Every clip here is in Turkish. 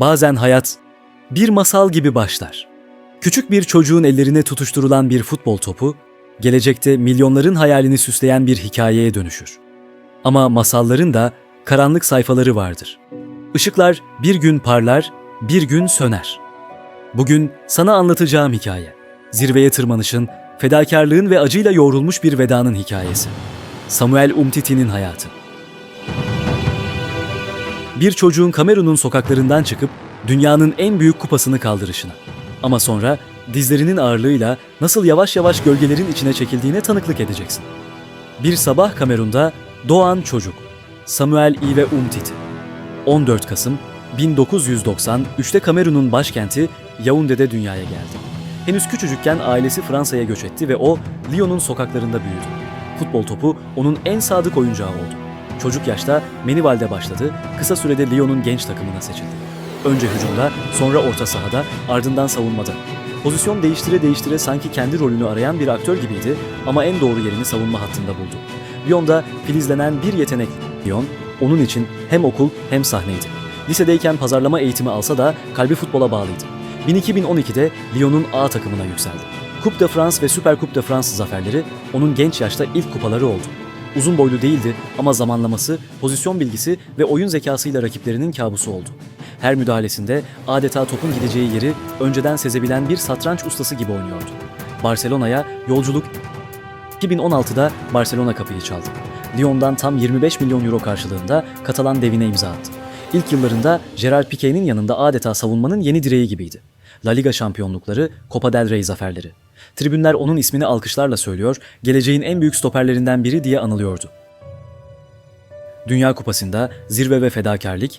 Bazen hayat bir masal gibi başlar. Küçük bir çocuğun ellerine tutuşturulan bir futbol topu, gelecekte milyonların hayalini süsleyen bir hikayeye dönüşür. Ama masalların da karanlık sayfaları vardır. Işıklar bir gün parlar, bir gün söner. Bugün sana anlatacağım hikaye. Zirveye tırmanışın, fedakarlığın ve acıyla yoğrulmuş bir vedanın hikayesi. Samuel Umtiti'nin hayatı. Bir çocuğun Kamerun'un sokaklarından çıkıp dünyanın en büyük kupasını kaldırışına. Ama sonra dizlerinin ağırlığıyla nasıl yavaş yavaş gölgelerin içine çekildiğine tanıklık edeceksin. Bir sabah Kamerun'da doğan çocuk. Samuel Ive Umtiti. 14 Kasım 1993'te Kamerun'un başkenti Yaounde'de dünyaya geldi. Henüz küçücükken ailesi Fransa'ya göç etti ve o Lyon'un sokaklarında büyüdü. Futbol topu onun en sadık oyuncağı oldu. Çocuk yaşta Menival'de başladı, kısa sürede Lyon'un genç takımına seçildi. Önce hücumda, sonra orta sahada, ardından savunmada. Pozisyon değiştire değiştire sanki kendi rolünü arayan bir aktör gibiydi ama en doğru yerini savunma hattında buldu. Lyon'da filizlenen bir yetenek. Lyon, onun için hem okul hem sahneydi. Lisedeyken pazarlama eğitimi alsa da kalbi futbola bağlıydı. 1212'de Lyon'un A takımına yükseldi. Coupe de France ve Super Coupe de France zaferleri onun genç yaşta ilk kupaları oldu. Uzun boylu değildi ama zamanlaması, pozisyon bilgisi ve oyun zekasıyla rakiplerinin kabusu oldu. Her müdahalesinde adeta topun gideceği yeri önceden sezebilen bir satranç ustası gibi oynuyordu. Barcelona'ya yolculuk 2016'da Barcelona kapıyı çaldı. Lyon'dan tam 25 milyon euro karşılığında Katalan devine imza attı. İlk yıllarında Gerard Piqué'nin yanında adeta savunmanın yeni direği gibiydi. La Liga şampiyonlukları, Copa del Rey zaferleri. Tribünler onun ismini alkışlarla söylüyor, geleceğin en büyük stoperlerinden biri diye anılıyordu. Dünya Kupası'nda zirve ve fedakarlık,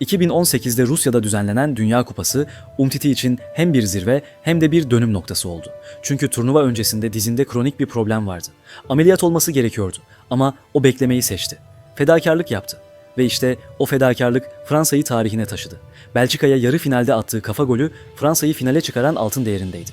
2018'de Rusya'da düzenlenen Dünya Kupası, Umtiti için hem bir zirve hem de bir dönüm noktası oldu. Çünkü turnuva öncesinde dizinde kronik bir problem vardı. Ameliyat olması gerekiyordu ama o beklemeyi seçti. Fedakarlık yaptı. Ve işte o fedakarlık Fransa'yı tarihine taşıdı. Belçika'ya yarı finalde attığı kafa golü Fransa'yı finale çıkaran altın değerindeydi.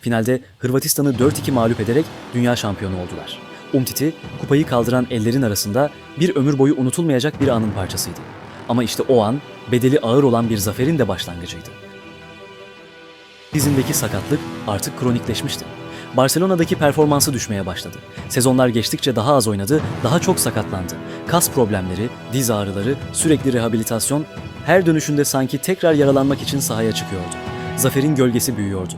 Finalde Hırvatistan'ı 4-2 mağlup ederek dünya şampiyonu oldular. Umtiti, kupayı kaldıran ellerin arasında bir ömür boyu unutulmayacak bir anın parçasıydı. Ama işte o an bedeli ağır olan bir zaferin de başlangıcıydı. Dizindeki sakatlık artık kronikleşmişti. Barcelona'daki performansı düşmeye başladı. Sezonlar geçtikçe daha az oynadı, daha çok sakatlandı. Kas problemleri, diz ağrıları, sürekli rehabilitasyon, her dönüşünde sanki tekrar yaralanmak için sahaya çıkıyordu. Zaferin gölgesi büyüyordu.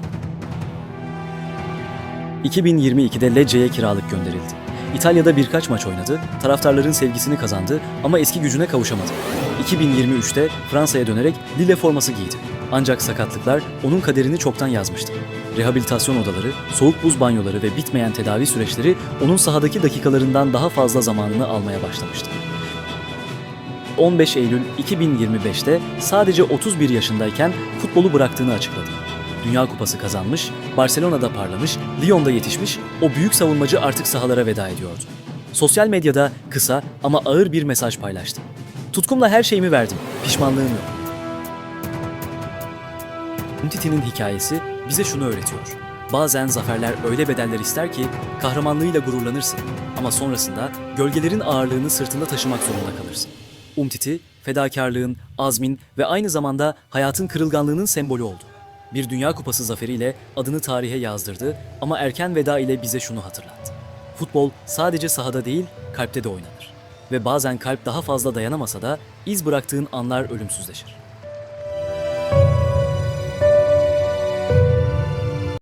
2022'de Lecce'ye kiralık gönderildi. İtalya'da birkaç maç oynadı, taraftarların sevgisini kazandı ama eski gücüne kavuşamadı. 2023'te Fransa'ya dönerek Lille forması giydi. Ancak sakatlıklar onun kaderini çoktan yazmıştı. Rehabilitasyon odaları, soğuk buz banyoları ve bitmeyen tedavi süreçleri onun sahadaki dakikalarından daha fazla zamanını almaya başlamıştı. 15 Eylül 2025'te sadece 31 yaşındayken futbolu bıraktığını açıkladı. Dünya Kupası kazanmış, Barcelona'da parlamış, Lyon'da yetişmiş, o büyük savunmacı artık sahalara veda ediyordu. Sosyal medyada kısa ama ağır bir mesaj paylaştı. Tutkumla her şeyimi verdim, pişmanlığım yok. Umtiti'nin hikayesi bize şunu öğretiyor. Bazen zaferler öyle bedeller ister ki kahramanlığıyla gururlanırsın ama sonrasında gölgelerin ağırlığını sırtında taşımak zorunda kalırsın. Umtiti, fedakarlığın, azmin ve aynı zamanda hayatın kırılganlığının sembolü oldu. Bir Dünya Kupası zaferiyle adını tarihe yazdırdı ama erken veda ile bize şunu hatırlattı. Futbol sadece sahada değil, kalpte de oynanır. Ve bazen kalp daha fazla dayanamasa da iz bıraktığın anlar ölümsüzleşir.